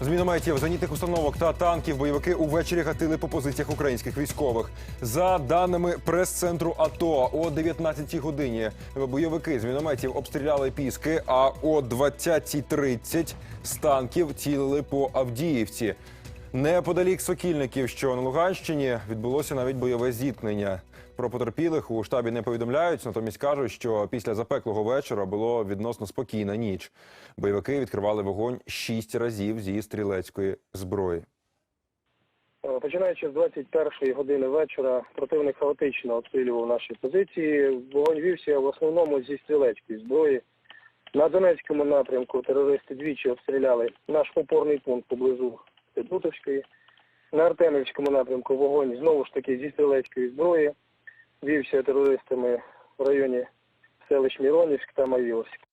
З мінометів, зенітних установок та танків бойовики увечері гатили по позиціях українських військових. За даними прес-центру АТО, о 19-й годині бойовики з мінометів обстріляли піски, а о 20.30 з танків цілили по Авдіївці. Неподалік Сокільників, що на Луганщині, відбулося навіть бойове зіткнення. Про потерпілих у штабі не повідомляють, натомість кажуть, що після запеклого вечора було відносно спокійна ніч. Бойовики відкривали вогонь шість разів зі стрілецької зброї. Е, Починаючи з 21-ї години вечора, противник хаотично обстрілював наші позиції. Вогонь вівся в основному зі стрілецької зброї. На Донецькому напрямку терористи двічі обстріляли наш опорний пункт поблизу Дутовської. На Артемівському напрямку вогонь знову ж таки зі стрілецької зброї. Вівся терористами в районі селищ Міронівськ та Майорськ.